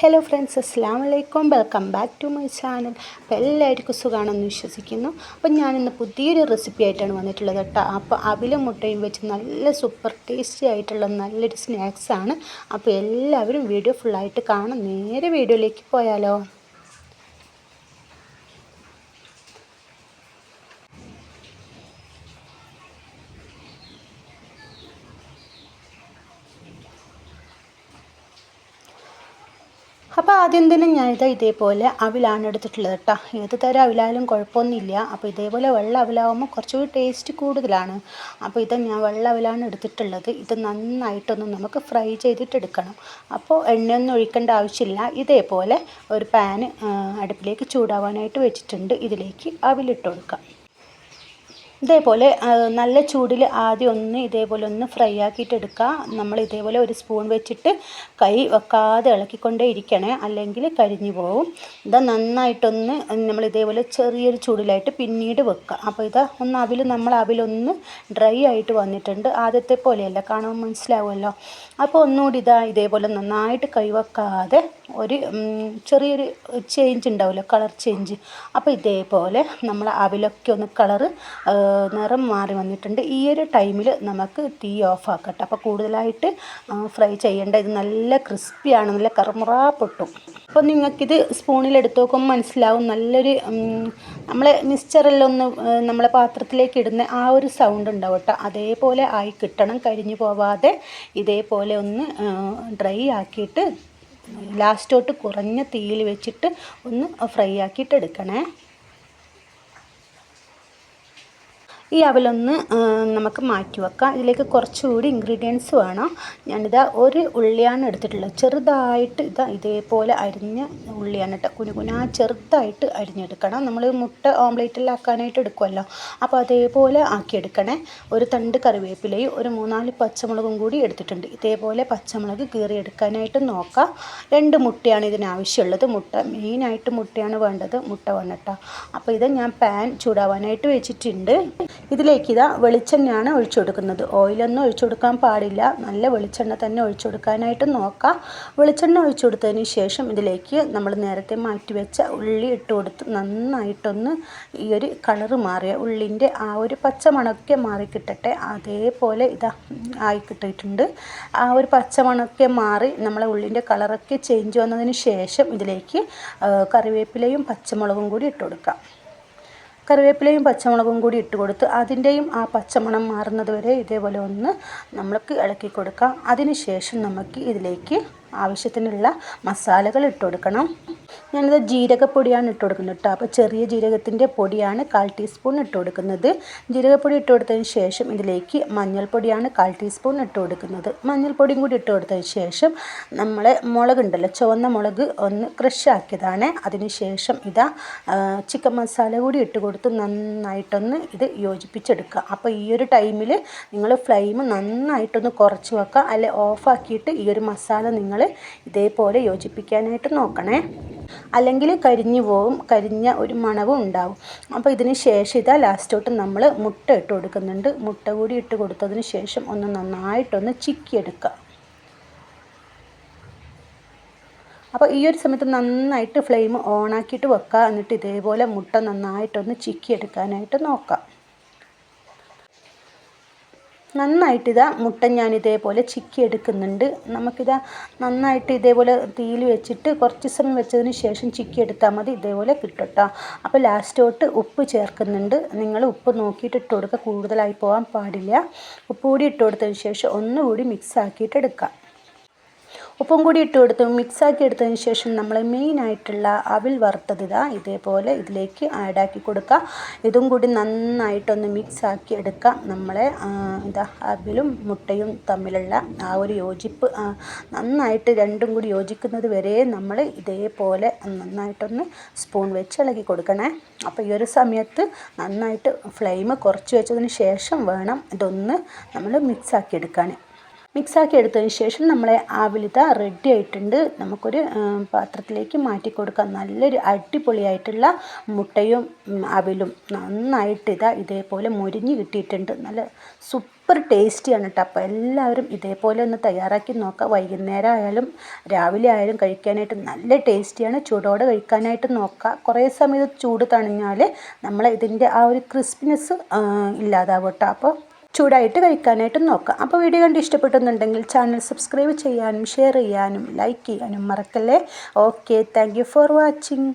Hello friends അസ്സാം വലൈക്കും welcome back to my channel അപ്പോൾ എല്ലാവർക്കും സുഖമാണെന്ന് വിശ്വസിക്കുന്നു. അപ്പോൾ ഞാനിന്ന് പുതിയൊരു റെസിപ്പി ആയിട്ടാണ് വന്നിട്ടുള്ളത് കേട്ടോ. അപ്പോൾ അവിലും മുട്ടയും വെച്ച് നല്ല സൂപ്പർ ടേസ്റ്റി ആയിട്ടുള്ള നല്ലൊരു സ്നാക്സാണ് അപ്പോൾ എല്ലാവരും വീഡിയോ ഫുള്ളായിട്ട് കാണാം നേരെ വീഡിയോയിലേക്ക് പോയാലോ. അപ്പോൾ ആദ്യം തന്നെ ഞാനിത് ഇതേപോലെ അവിലാണ് എടുത്തിട്ടുള്ളത് കേട്ടോ ഏത് തരം അവിലായാലും കുഴപ്പമൊന്നുമില്ല. അപ്പോൾ ഇതേപോലെ വെള്ള അവിലാവുമ്പോൾ കുറച്ചുകൂടി ടേസ്റ്റ് കൂടുതലാണ്. അപ്പോൾ ഇത് ഞാൻ വെള്ള അവിലാണ് എടുത്തിട്ടുള്ളത്. ഇത് നന്നായിട്ടൊന്ന് നമുക്ക് ഫ്രൈ ചെയ്തിട്ടെടുക്കണം. അപ്പോൾ എണ്ണയൊന്നും ഒഴിക്കേണ്ട ആവശ്യമില്ല. ഇതേപോലെ ഒരു പാന് അടുപ്പിലേക്ക് ചൂടാവാനായിട്ട് വെച്ചിട്ടുണ്ട്. ഇതിലേക്ക് അവിലിട്ട് കൊടുക്കാം. ഇതേപോലെ നല്ല ചൂടിൽ ആദ്യം ഒന്ന് ഇതേപോലെ ഒന്ന് ഫ്രൈ ആക്കിയിട്ട് എടുക്കുക നമ്മൾ ഇതേപോലെ ഒരു സ്പൂൺ വെച്ചിട്ട് കൈ വെക്കാതെ ഇളക്കിക്കൊണ്ടേ ഇരിക്കണേ. അല്ലെങ്കിൽ കരിഞ്ഞു പോവും. ഇതാ നന്നായിട്ടൊന്ന് നമ്മൾ ഇതേപോലെ ചെറിയൊരു ചൂടിലായിട്ട് പിന്നീട് വെക്കുക അപ്പോൾ ഇതാ ഒന്ന് അവിൽ നമ്മൾ അവിലൊന്ന് ഡ്രൈ ആയിട്ട് വന്നിട്ടുണ്ട്. ആദ്യത്തെ പോലെയല്ല. കാണുമ്പോൾ മനസ്സിലാവുമല്ലോ. അപ്പോൾ ഒന്നുകൂടി ഇതാ ഇതേപോലെ നന്നായിട്ട് കൈ വെക്കാതെ ഒരു ചെറിയൊരു ചേഞ്ച് ഉണ്ടാവുമല്ലോ കളർ ചേഞ്ച് അപ്പോൾ ഇതേപോലെ നമ്മൾ അവിലൊക്കെ ഒന്ന് കളറ് നിറം മാറി വന്നിട്ടുണ്ട്. ഈ ഒരു ടൈമിൽ നമുക്ക് തീ ഓഫ് ആക്കട്ടെ. അപ്പോൾ കൂടുതലായിട്ട് ഫ്രൈ ചെയ്യേണ്ട ഇത് നല്ല ക്രിസ്പിയാണ് നല്ല കറുമുറ പൊട്ടും. അപ്പോൾ നിങ്ങൾക്കിത് സ്പൂണിൽ എടുത്തു നോക്കുമ്പോൾ മനസ്സിലാവും നല്ലൊരു നമ്മളെ മിക്സ്ചറിലൊന്ന് നമ്മളെ പാത്രത്തിലേക്ക് ഇടുന്ന ആ ഒരു സൗണ്ട് ഉണ്ടാവും അതേപോലെ ആയി കിട്ടണം കരിഞ്ഞു പോവാതെ ഇതേപോലെ ഒന്ന് ഡ്രൈ ആക്കിയിട്ട് ലാസ്റ്റോട്ട് കുറഞ്ഞ തീയിൽ വെച്ചിട്ട് ഒന്ന് ഫ്രൈ ആക്കിയിട്ട് എടുക്കണേ ഈ അവലൊന്ന് നമുക്ക് മാറ്റി വെക്കാം. ഇതിലേക്ക് കുറച്ചുകൂടി ഇൻഗ്രീഡിയൻസ് വേണം. ഞാനിതാ ഒരു ഉള്ളിയാണ് എടുത്തിട്ടുള്ളത്. ചെറുതായിട്ട് ഇതാ ഇതേപോലെ അരിഞ്ഞ ഉള്ളിയാണ് കേട്ടോ. കുനുകുന ചെറുതായിട്ട് അരിഞ്ഞെടുക്കണം. നമ്മൾ മുട്ട ഓംലേറ്റിലാക്കാനായിട്ട് എടുക്കുമല്ലോ. അപ്പോൾ അതേപോലെ ആക്കിയെടുക്കണേ. ഒരു തണ്ട് കറിവേപ്പിലയും ഒരു മൂന്നാൽ പച്ചമുളകും കൂടി എടുത്തിട്ടുണ്ട്. ഇതേപോലെ പച്ചമുളക് കീറിയെടുക്കാനായിട്ട് നോക്കാം. രണ്ട് മുട്ടയാണ് ഇതിനാവശ്യമുള്ളത്. മുട്ട മെയിനായിട്ട് മുട്ടയാണ് വേണ്ടത്. മുട്ട വേണം കേട്ടോ. അപ്പോൾ ഇത് ഞാൻ പാൻ ചൂടാവാനായിട്ട് വെച്ചിട്ടുണ്ട്. ഇതിലേക്ക് ഇതാ വെളിച്ചെണ്ണയാണ് ഒഴിച്ചു കൊടുക്കുന്നത്. ഓയിലൊന്നും ഒഴിച്ചു കൊടുക്കാൻ പാടില്ല. നല്ല വെളിച്ചെണ്ണ തന്നെ ഒഴിച്ചു കൊടുക്കാനായിട്ട് നോക്കാം. വെളിച്ചെണ്ണ ഒഴിച്ചു കൊടുത്തതിന് ശേഷം ഇതിലേക്ക് നമ്മൾ നേരത്തെ മാറ്റി വെച്ച ഉള്ളി ഇട്ട് കൊടുത്ത് നന്നായിട്ടൊന്ന് ഈ ഒരു കളറ് മാറിയ ഉള്ളിന്റെ ആ ഒരു പച്ചമണൊക്കെ മാറി കിട്ടട്ടെ. അതേപോലെ ഇതാ ആയി കിട്ടിയിട്ടുണ്ട്. ആ ഒരു പച്ചമണൊക്കെ മാറി നമ്മളെ ഉള്ളിന്റെ കളറൊക്കെ ചേഞ്ച് വന്നതിന് ശേഷം ഇതിലേക്ക് കറിവേപ്പിലയും പച്ചമുളകും കൂടി ഇട്ട് കൊടുക്കാം. കറിവേപ്പിലയും പച്ചമുളകും കൂടി ഇട്ട് കൊടുത്ത് അതിന്റെയും ആ പച്ചമണം മാറുന്നത് വരെ ഇതേപോലെ ഒന്ന് നമ്മൾക്ക് ഇളക്കി കൊടുക്കാം. അതിന് ശേഷം നമുക്ക് ഇതിലേക്ക് ആവശ്യത്തിനുള്ള മസാലകൾ ഇട്ട് കൊടുക്കണം. ഞാനിത് ജീരകപ്പൊടിയാണ് ഇട്ട് കൊടുക്കുന്നത് കേട്ടോ. അപ്പോൾ ചെറിയ ജീരകത്തിന്റെ പൊടിയാണ് കാൽ ടീസ്പൂൺ ഇട്ട് കൊടുക്കുന്നത്. ജീരകപ്പൊടി ഇട്ട് കൊടുത്തതിന് ശേഷം ഇതിലേക്ക് മഞ്ഞൾപ്പൊടിയാണ് കാൽ ടീസ്പൂൺ ഇട്ട് കൊടുക്കുന്നത്. മഞ്ഞൾപ്പൊടിയും കൂടി ഇട്ട് കൊടുത്തതിന് ശേഷം നമ്മളെ മുളകുണ്ടല്ലോ ചുവന്ന മുളക് ഒന്ന് ക്രഷ് ആക്കിയതാണ്. അതിന് ശേഷം ഇതാ ചിക്കൻ മസാല കൂടി ഇട്ട് കൊടുത്ത് നന്നായിട്ടൊന്ന് ഇത് യോജിപ്പിച്ചെടുക്കുക. അപ്പോൾ ഈ ഒരു ടൈമിൽ നിങ്ങൾ ഫ്ലെയിം നന്നായിട്ടൊന്ന് കുറച്ച് വെക്കുക. അല്ലെ ഓഫാക്കിയിട്ട് ഈ ഒരു മസാല നിങ്ങൾ ഇതേപോലെ യോജിപ്പിക്കാനായിട്ട് നോക്കണേ. അല്ലെങ്കിൽ കരിഞ്ഞു പോവും കരിഞ്ഞ ഒരു മണവും ഉണ്ടാവും. അപ്പോൾ ഇതിന് ശേഷം ഇതാ ലാസ്റ്റോട്ട് നമ്മൾ മുട്ട ഇട്ട് കൊടുക്കുന്നുണ്ട്. മുട്ട കൂടി ഇട്ട് കൊടുത്തതിന് ശേഷം ഒന്ന് നന്നായിട്ടൊന്ന് ചിക്കിയെടുക്കുക. അപ്പോൾ ഈ ഒരു സമയത്ത് നന്നായിട്ട് ഫ്ലെയിം ഓണാക്കിയിട്ട് വെക്കുക. എന്നിട്ട് ഇതേപോലെ മുട്ട നന്നായിട്ടൊന്ന് ചിക്കിയെടുക്കാനായിട്ട് നോക്കാം നന്നായിട്ട് ഇതാ മുട്ട ഞാൻ ഇതേപോലെ ചിക്കി എടുക്കുന്നുണ്ട് നമുക്കിതാ നന്നായിട്ട് ഇതേപോലെ തീയിൽ വെച്ചിട്ട് കുറച്ച് സമയം വെച്ചതിന് ശേഷം ചിക്കി എടുത്താൽ മതി ഇതേപോലെ കിട്ടും കേട്ടോ അപ്പോൾ ലാസ്റ്റോട്ട് ഉപ്പ് ചേർക്കുന്നുണ്ട്. നിങ്ങൾ ഉപ്പ് നോക്കിയിട്ട് ഇട്ട് കൊടുക്കുക കൂടുതലായി പോകാൻ പാടില്ല. ഉപ്പ് കൂടി ഇട്ട് കൊടുത്തതിന് ശേഷം ഒന്നുകൂടി മിക്സ് ആക്കിയിട്ട് എടുക്കാം. ഉപ്പും കൂടി ഇട്ട് കൊടുത്ത് മിക്സാക്കി എടുത്തതിന് ശേഷം നമ്മൾ മെയിനായിട്ടുള്ള അവിൽ വറുത്തത് ഇതാ ഇതേപോലെ ഇതിലേക്ക് ആഡാക്കി കൊടുക്കുക ഇതും കൂടി നന്നായിട്ടൊന്ന് മിക്സ് ആക്കി എടുക്കുക നമ്മളെ ഇതാ അവിലും മുട്ടയും തമ്മിലുള്ള ആ ഒരു യോജിപ്പ് നന്നായിട്ട് രണ്ടും കൂടി യോജിക്കുന്നത് വരെ നമ്മൾ ഇതേപോലെ നന്നായിട്ടൊന്ന് സ്പൂൺ വെച്ച് ഇളകി കൊടുക്കണേ. അപ്പോൾ ഈ ഒരു സമയത്ത് നന്നായിട്ട് ഫ്ലെയിം കുറച്ച് വെച്ചതിന് ശേഷം വേണം ഇതൊന്ന് നമ്മൾ മിക്സ് ആക്കി എടുക്കാൻ മിക്സാക്കി എടുത്തതിന് ശേഷം നമ്മളെ ആവിലിത റെഡി ആയിട്ടുണ്ട്. നമുക്കൊരു പാത്രത്തിലേക്ക് മാറ്റി കൊടുക്കാം. നല്ലൊരു അടിപൊളിയായിട്ടുള്ള മുട്ടയും അവിലും നന്നായിട്ട് ഇതാ ഇതേപോലെ മുരിഞ്ഞ് കിട്ടിയിട്ടുണ്ട്. നല്ല സൂപ്പർ ടേസ്റ്റിയാണ് കേട്ടോ അപ്പോൾ എല്ലാവരും ഇതേപോലെ ഒന്ന് തയ്യാറാക്കി നോക്കുക വൈകുന്നേരം ആയാലും രാവിലെ ആയാലും കഴിക്കാനായിട്ട് നല്ല ടേസ്റ്റിയാണ് ചൂടോടെ കഴിക്കാനായിട്ട് നോക്കുക കുറേ സമയത്ത് ചൂട് തണിഞ്ഞാൽ നമ്മളെ ഇതിന്റെ ആ ഒരു ക്രിസ്പിനെസ് ഇല്ലാതാവട്ടോ. അപ്പോൾ ചൂടായിട്ട് കഴിക്കാനായിട്ട് നോക്കാം. അപ്പോൾ വീഡിയോ കണ്ട് ഇഷ്ടപ്പെട്ടെന്നുണ്ടെങ്കിൽ ചാനൽ സബ്സ്ക്രൈബ് ചെയ്യാനും ഷെയർ ചെയ്യാനും ലൈക്ക് ചെയ്യാനും മറക്കല്ലേ? Okay thank for watching